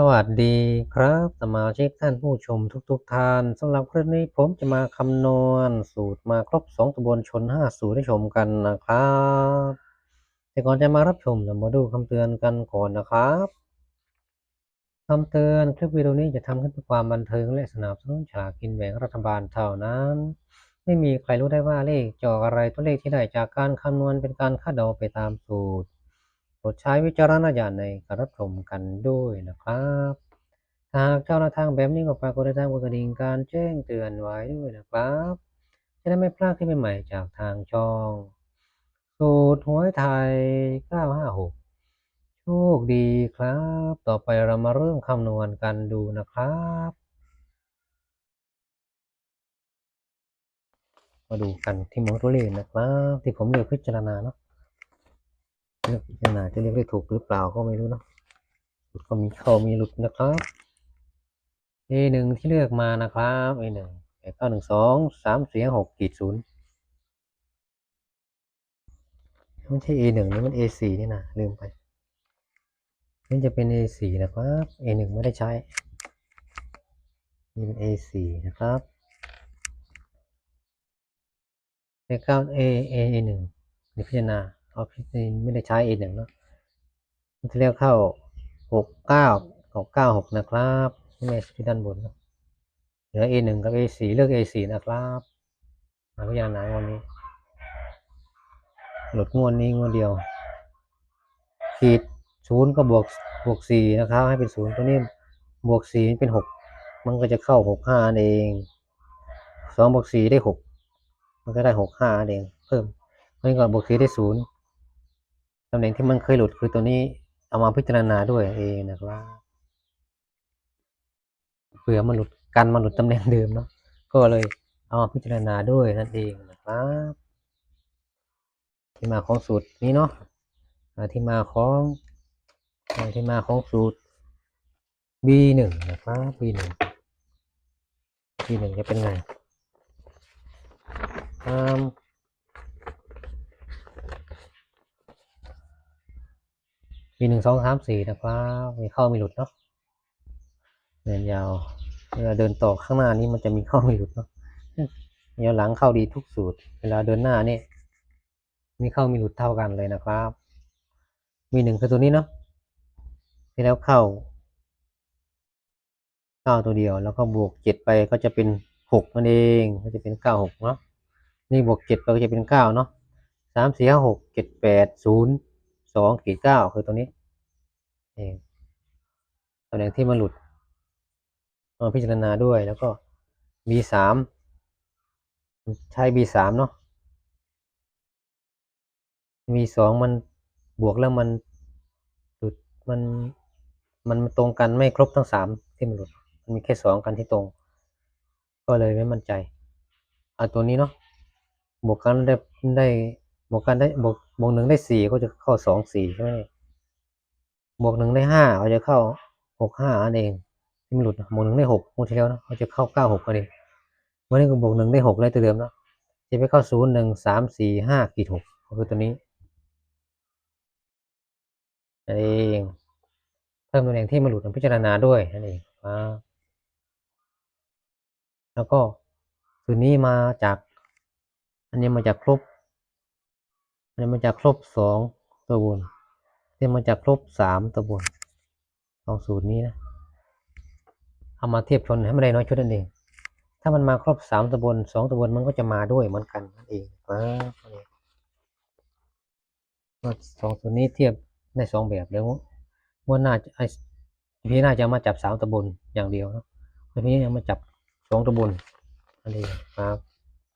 สวัสดีครับสมาชิกท่านผู้ชมทุกๆทท่านสำหรับคลิปนี้ผมจะมาคำนวณสูตรมาครบ 2ตำบลชน 5 สูตรให้ชมกันนะครับ แต่ก่อนจะมารับชมเรามาดูคำเตือนกันก่อนนะครับคำเตือนคลิปวิดีโอนี้จะทำขึ้นเพื่อความบันเทิงและสนับสนุนฉลากกินแบ่งรัฐบาลเท่านั้น ไม่มีใครรู้ได้ว่าเลขจอกอะไรตัวเลขที่ได้จากการคำนวณเป็นการคาดเดาไปตามสูตร โปรดใช้วิจารณญาณในการรับชมกันด้วยนะครับหากเจ้าหน้าทางแบบนี้ก็ฝากกดติดตามกดกระดิ่งการแจ้งเตือนไว้ด้วยนะครับ จะได้ไม่พลาดคลิปใหม่ๆจากทางช่อง สูตรหวยไทย 956 โชคดีครับ ต่อไปเรามาเริ่มคำนวณกันดูนะครับ มาดูกันที่มวดตัวเลขนะครับ ที่ผมเลือกพิจารณาเนาะ พิจารณาจะเรียกได้ถูกหรือเปล่าก็ไม่รู้เนาะก็มีเข้ามีหลุดนะครับ A หนึ่งที่เลือกมานะครับ A หนึ่งแปดเก้าหนึ่งสองสามสี่หกขีดศูนย์ไม่ใช่ A หนึ่งนี่มัน A สี่นี่นะลืมไป นี่จะเป็น A สี่นะครับ A หนึ่งไม่ได้ใช้ นี่เป็น A สี่นะครับเลขเก้า A A A หนึ่งนี่พิจารณา เอาพิจารณาไม่ได้ใช้ A หนึ่งเนาะมันจะเรียกเข้าหกเก้าหกเก้าหกนะครับนี่ไม่ที่ด้านบนเหลือ A หนึ่งกับ A สี่เลือก A สี่นะครับมาพิจารณาวันนี้ หลุดงวดนี้งวดเดียว ขีดศูนย์ก็บวกบวกสี่นะครับ ให้เป็นศูนย์ตัวนี้บวกสี่เป็นหกมันก็จะเข้าหกห้าเองสองบวกสี่ได้หกมันก็ได้หกห้าเอง เพิ่มเพราะงั้นก็บวกสี่ได้ศูนย์ ตำแหน่งที่มันเคยหลุดคือตัวนี้เอามาพิจารณาด้วยเองนะครับเผื่อมันหลุดกันมันหลุดตำแหน่งเดิมเนาะก็เลยเอามาพิจารณาด้วยนั่นเองนะครับที่มาของสูตรนี้เนาะที่มาของที่มาของสูตร B หนึ่งนะครับ B หนึ่ง B หนึ่งจะเป็นไง ม B หนึ่งสองสามสี่นะครับ มีเข้ามีหลุดเนาะเดินยาวเวลาเดินต่อข้างหน้านี้มันจะมีเข้ามีหลุดเนาะเดี๋ยวหลังเข้าดีทุกสูตร เวลาเดินหน้านี่มีเข้ามีหลุดเท่ากันเลยนะครับ มีหนึ่งคือตัวนี้เนาะที่แล้วเข้าเก้าตัวเดียว แล้วก็บวกเจ็ดไปก็จะเป็นหกนั่นเองก็จะเป็นเก้าหกเนาะนี่บวกเจ็ดไปก็จะเป็นเก้าเนาะสามสี่ห้าหกเจ็ดแปดศูนย์ สองขีดเก้าคือตัวนี้เองตำแหน่งที่มันหลุดมาพิจารณาด้วยแล้วก็ B สามใช้ B สามเนาะ B สองมันบวกแล้วมันหลุดมันมันตรงกันไม่ครบทั้งสามที่มันหลุด มันมีแค่สองกันที่ตรง ก็เลยไม่มั่นใจเอาตัวนี้เนาะบวกกันได้ได้บวกกันได้บวก บวกหนึ่งได้สี่ก็จะเข้าสองสี่ใช่ไหมบวกหนึ่งได้ห้าก็จะเข้าหกห้าอันเองที่มันหลุดบวกหนึ่งได้หกงวดที่แล้วนะเขาจะเข้าเก้าหกอันเองวันนี้ก็บวกหนึ่งได้หกได้ตัวเดิมแล้วจะไปเข้าศูนย์หนึ่งสามสี่ห้าขีดหกก็คือตัวนี้นั่นเองเพิ่มตำแหน่งที่มันหลุดพิจารณาด้วยนั่นเองแล้วก็คืนนี้มาจาก อันนี้มาจากครบ อันนี้มาจากครบสองตัวบนที่มาจากครบสามตัวบนสองสูตรนี้นะ เอามาเทียบชนให้มันได้น้อยชุดนั่นเอง ถ้ามันมาครบสามตัวบนสองตัวบนมันก็จะมาด้วยเหมือนกันนั่นเองอ่าสองสูตัวนี้เทียบได้สองแบบแล้วว่าน่าจะไอพี่น่าจะมาจับสามตัวบนอย่างเดียวนะพี่ยังมาจับสองตัวบนอันนี้ครับ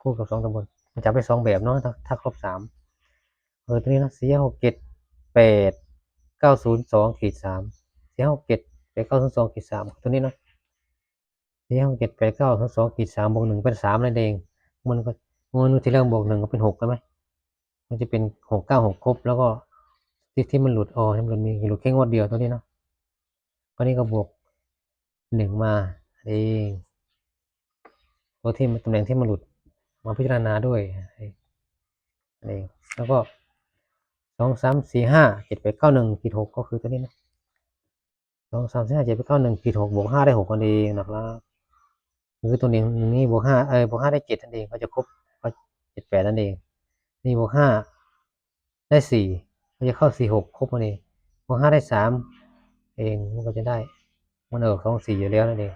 คู่กับสองตัวบนมันจับได้สองแบบเนาะถ้าถ้าครบสาม เออตัวนี้นะสี่หกเจ็ดแปดเก้าศูนย์สองขีดสามสี่หกเจ็ดแปดเก้าศูนย์สองขีดสามตัวนี้เนาะสี่หกเจ็ดแปดเก้าศูนย์สองขีดสามบวกหนึ่งเป็นสามนั่นเองมันก็มันที่เริ่มบวกหนึ่งก็เป็นหกใช่ไหมมันจะเป็นหกเก้าหกครบแล้วก็ที่ที่มันหลุดออที่มันมีหลุดแค่งวดเดียวตัวนี้เนาะก็นี่ก็บวกหนึ่งมาเองตัวที่ตำแหน่งที่มันหลุดมาพิจารณาด้วยเองแล้วก็ สองสามสี่ห้าเจ็ดแปดเก้าหนึ่งขีดหกก็คือตัวนี้นะสองสามสี่ห้าเจ็ดแปดเก้าหนึ่งขีดหกบวกห้าได้หกนั่นเองนะครับคือตัวนี้นี่บวกห้าเออบวกห้าได้เจ็ดนั่นเองก็จะครบก็เจ็ดแปดนั่นเอง นี่บวกห้าได้สี่ก็จะเข้าสี่หกครบนั่นเองบวกห้าได้สามเองมันก็จะได้มันเออสองสี่อยู่แล้วนั่นเอง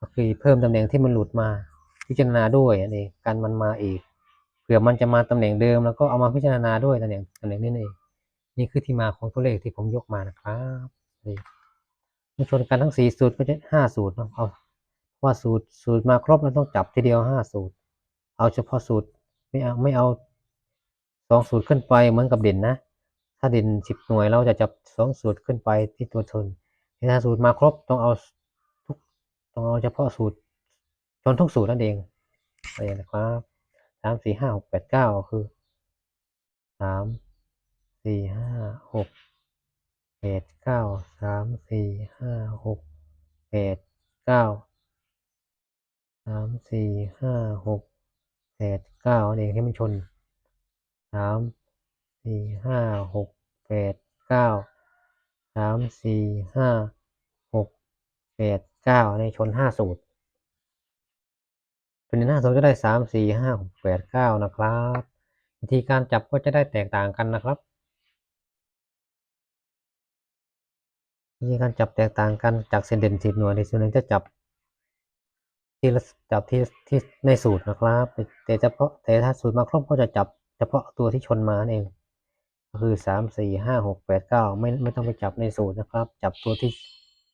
ก็คือเพิ่มตำแหน่งที่มันหลุดมาพิจารณาด้วยนั่นเองการมันมาอีก เผื่อมันจะมาตำแหน่งเดิมแล้วก็เอามาพิจารณาด้วยตำแหน่งตำแหน่งนี้นั่นเองนี่คือที่มาของตัวเลขที่ผมยกมานะครับนี่มันชนกันทั้งสี่สูตรก็จะห้าสูตรเนาะเอาว่าสูตรสูตรมาครบเราต้องจับทีเดียวห้าสูตร เอาเฉพาะสูตรไม่เอาไม่เอาสองสูตรขึ้นไปเหมือนกับเด่นนะ ถ้าเด่นสิบหน่วยเราจะจับสองสูตรขึ้นไปที่ตัวชนถ้าสูตรมาครบต้องเอาทุกต้องเอาเฉพาะสูตรชนทุกสูตรนั่นเองอะไรนะครับามสี่ห้าหกแปดเก้าคือสามสี่ห้าหกแปดเก้าสามสี่ห้าหกแปดเก้าสามสี่ห้าหกแปดเก้าอันเองที่มันชนสามสี่ห้าหกแปดเก้าสามสี่ห้าหกแปดเก้าในชนห้าสูตร เป็นหน้าสูตรก็ได้สามสี่ห้าหกแปดเก้านะครับ วิธีการจับก็จะได้แตกต่างกันนะครับ วิธีการจับแตกต่างกันจากเส้นเด่นสิบหน่วยในส่วนหนึ่งจะจับที่ละจับที่ที่ในสูตรนะครับ แต่เฉพาะแต่ถ้าสูตรมาครบก็จะจับเฉพาะตัวที่ชนมานั่นเอง ก็คือสามสี่ห้าหกแปดเก้าไม่ไม่ต้องไปจับในสูตรนะครับ จับตัวที่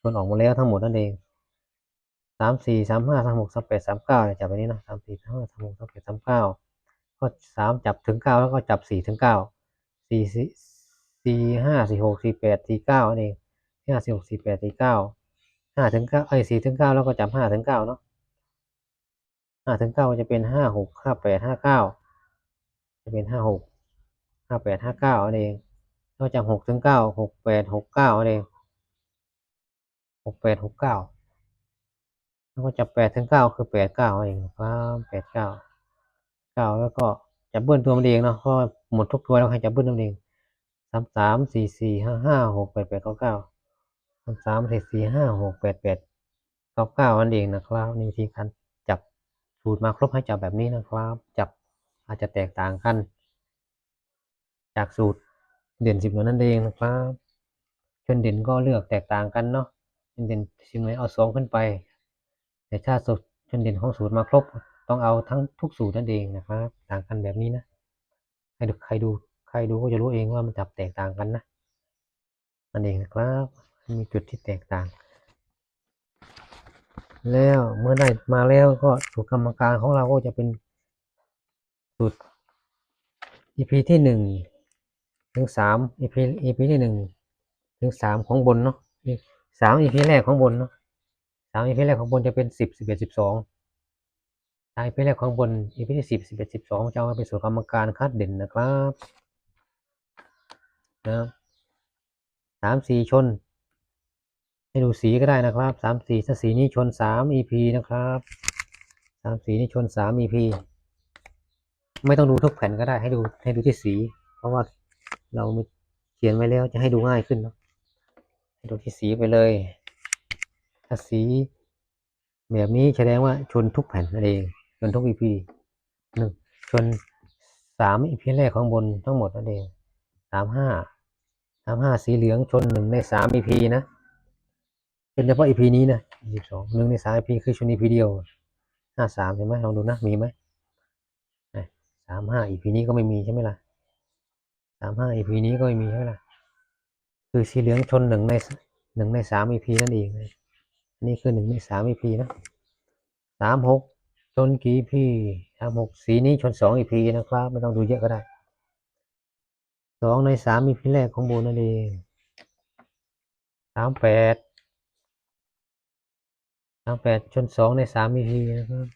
ชนออกมาแล้วทั้งหมดนั่นเอง สามสี่สามห้าสามหกสามแปดสามเก้าเนี่ยจับไปนี้นะสามสี่สามห้าสามหกสามแปดสามเก้าก็สามจับถึงเก้าแล้วก็จับสี่ถึงเก้าสี่สี่สี่ห้าสี่หกสี่แปดสี่เก้านั่นเองห้าสี่หกสี่แปดสี่เก้าห้าถึงเก้าเอ้สี่ถึงเก้าแล้วก็จับห้าถึงเก้าเนาะห้าถึงเก้าจะเป็นห้าหกห้าแปดห้าเก้าจะเป็นห้าหกห้าแปดห้าเก้านั่นเองแล้วจากหกถึงเก้าหกแปดหกเก้านั่นเองหกแปดหกเก้า แล้วก็จับแปดถึงเก้าคือแปดเก้าเองครับแปดเก้าเก้าแล้วก็จับเบิ้ลตัวมันเองเนาะเพราะหมดทุกตัวแล้วให้จับเบิ้ลตัวมันเองสามสามสี่สี่ห้าห้าหกแปดแปดเก้าเก้าสามสามสี่สี่ห้าหกแปดแปดเก้าเก้านั่นเองนะครับนี่วิธีการจับสูตรมาครบให้จับแบบนี้นะครับ จับอาจจะแตกต่างกัน จากสูตรเด่นสิบหน่วยนั่นเองนะครับชนเด่นก็เลือกแตกต่างกันเนาะชนเด่นสิบหน่วยเอาสองขึ้นไป แต่ถ้าสูตรชนเด่นของสูตรมาครบ ต้องเอาทั้งทุกสูตรนั่นเองนะครับ ต่างกันแบบนี้นะใครดูใครดูใครดูก็จะรู้เองว่ามันจับแตกต่างกันนะนั่นเองนะครับมีจุดที่แตกต่าง แล้วเมื่อได้มาแล้วก็สูตรกรรมการของเราก็จะเป็นสูตร EP ที่หนึ่งถึงสาม EP EP ที่หนึ่งถึงสามของบนเนาะสาม EP แรกของบนเนาะ สามอีพีแรกของบนจะเป็นสิบสิบเอ็ดสิบสองสามอีพีแรกของบนอีพีที่สิบสิบเอ็ดสิบสองจะเอามาเป็นส่วนกรรมการคัดเด่นนะครับนะสามสี่ชน ให้ดูสีก็ได้นะครับสามสี่ถ้าสีนี้ชนสามอีพีนะครับสามสีนี้ชนสามอีพีไม่ต้องดูทุกแผ่นก็ได้ให้ดูให้ดูที่สี เพราะว่าเราเขียนไว้แล้วจะให้ดูง่ายขึ้นเนาะให้ดูที่สีไปเลย ถ้าสีแบบนี้แสดงว่าชนทุกแผ่นนั่นเองชนทุกอีพีหนึ่งชนสามอีพีแรกของบนทั้งหมดนั่นเองสามห้าสามห้าสีเหลืองชนหนึ่งในสามอีพีนะเป็นเฉพาะอีพีนี้นะยี่สิบสองหนึ่งในสามอีพีคือชนอีพีเดียวห้าสามใช่ไหมลองดูนะมีไหมสามห้าอีพีนี้ก็ไม่มีใช่ไหมล่ะสามห้าอีพีนี้ก็ไม่มีใช่ไหมล่ะคือสีเหลืองชนหนึ่งในหนึ่งในสามอีพีนั่นเองนะ นนี้คือหนึ่งในสาม EP นะสามหกชนกี่ EP สามหกสีนี้ชนสอง EP นะครับ ไม่ต้องดูเยอะก็ได้สองในสาม EP แรกของโบนั่นเองสามแปดสามแปดชนสองในสาม EP นะครับ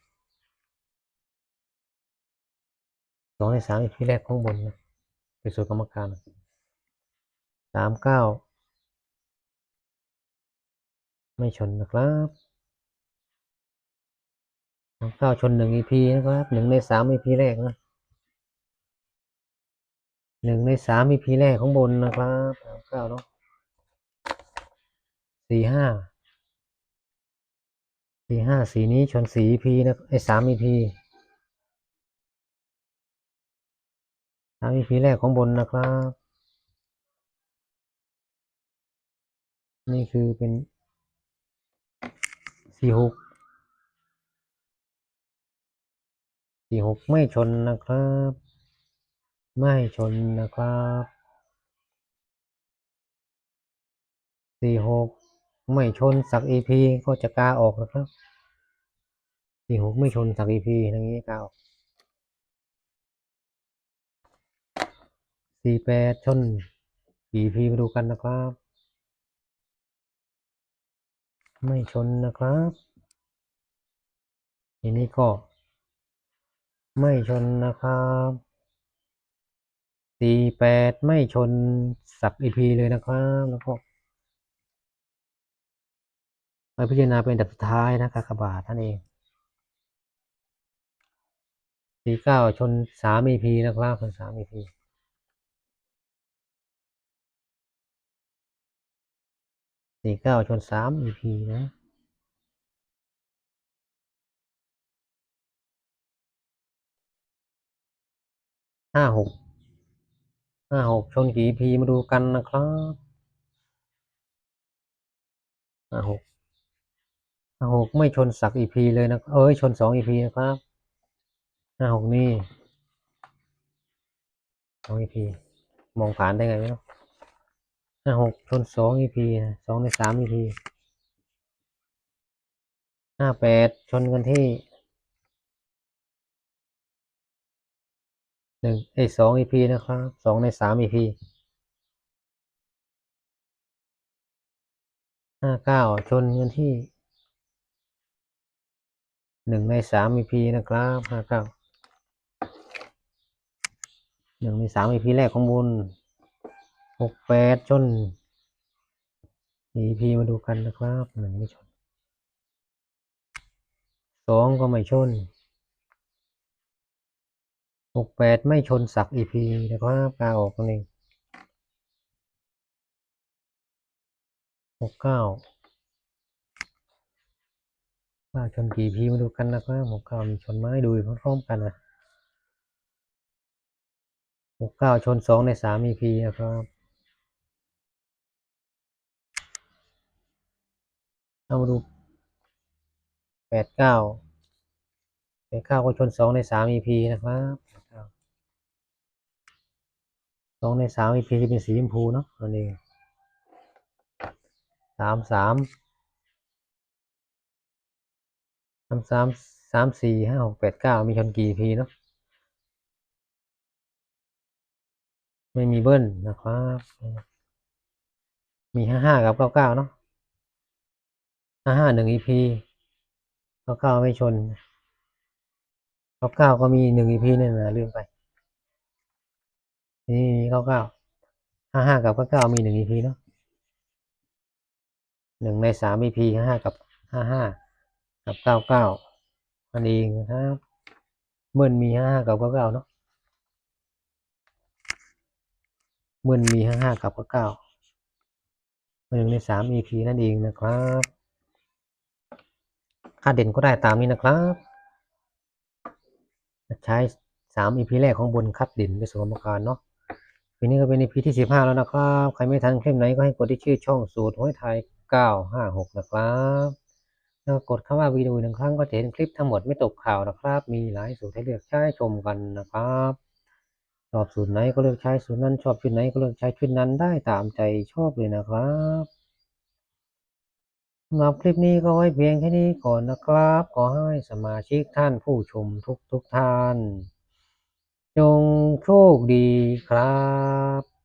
สองในสาม EP แรกของบนนะเป็นส่กรรมการสามเก้า ไม่ชนนะครับข้าชนหนึ่ง EP นะครับหนึ่งในสาม EP แรกนะหนึ่งในสาม EP แรกของบนนะครับข้าเนาะสี่ห้าสี่ห้าสีนี้ชนสีพีนะไอ้สามอีพีสามอีพีแรกของบนนะครับ นี่คือเป็น สี่หกสี่หกไม่ชนนะครับ ไม่ชนนะครับสี่หกไม่ชนสักอีพีก็จะกาออกนะครับสี่หกไม่ชนสักอีพีอย่างนี้กาออกสี่แปดชนอีพีมาดูกันนะครับ ไม่ชนนะครับทีนี้ก็ ไม่ชนนะครับสี่แปดไม่ชนสักอีพีเลยนะครับ แล้วก็ไปพิจารณาเป็นอันดับสุดท้ายนะกากบาทนั่นเองสี่เก้าชนสามอีพีนะครับชนสามอีพี สี่เก้าชนสามอีพีนะห้าหกห้าหกชนกี่ EP มาดูกันนะครับห้าหกห้าหกไม่ชนสัก EP เลยนะ เอ้ยชนสอง EP นะครับห้าหกนี่สอง EP มองผ่านได้ไงไม่รู้ ห้าหกชนสอง EP นะสองในสาม EP ห้าแปดชนกันที่หนึ่งไอสอง EP นะครับสองในสาม EP ห้าเก้าชนกันที่หนึ่งในสาม EP นะครับห้าเก้าหนึ่งในสาม EP แรกของบุญ หกแปดชน EP มาดูกันนะครับหนึ่งไม่ชนสองก็ไม่ชนหกแปดไม่ชนสัก EP นะครับกาออกนั่นเองหกเก้าว่าชนกี่ EP มาดูกันนะครับหกเก้ามีชนไหมดูพร้อมๆกันนะหกเก้าชนสองในสาม EP นะครับ เอามาดูแปดเก้าแปดเก้าก็ชนสองในสาม EP นะครับสองในสาม EP จะเป็นสีชมพูเนาะนั่นเองสามสามสามสามสามสี่ห้าหกแปดเก้ามีชนกี่ EP เนาะไม่มีเบิ้ลนะครับ มีห้าห้ากับเก้าเก้าเนาะ ห้าห้าหนึ่ง EP เก้าเก้าไม่ชนเก้าเก้าก็มีหนึ่ง EP เนี่นะลืมไป นี่เก้าเก้าห้าห้ากับเก้าเก้ามีหนึ่ง EP เนาะหนึ่งในสาม EP ห้าห้ากับห้าห้ากับเก้าเก้าอันเองครับเมื่อมีห้าห้ากับเก้าเก้าเนาะเมื่อมีห้าห้ากับเก้าเก้าหนึ่งในสาม EP นั่นเองนะครับ ค่าเด่นก็ได้ตามนี้นะครับ ใช้สาม EP แรกของบนคัดเด่นไปสู่กรรมการเนาะปีนี้ก็เป็น EP ที่สิบห้าแล้วนะครับ ใครไม่ทันคลิปไหนก็ให้กดที่ชื่อช่องสูตรห้อยไทยเก้าห้าหกนะครับแล้วกดคำว่าวิดีโอหนึ่งครั้งก็จะเห็นคลิปทั้งหมดไม่ตกข่าวนะครับ มีหลายสูตรให้เลือกใช้ชมกันนะครับชอบสูตรไหนก็เลือกใช้สูตรนั้นชอบชุดไหนก็เลือกใช้ชุดนั้นได้ตามใจชอบเลยนะครับ สำหรับคลิปนี้ก็ไว้เพียงแค่นี้ก่อนนะครับ ขอให้สมาชิกท่านผู้ชมทุกทุกท่าน จงโชคดีครับ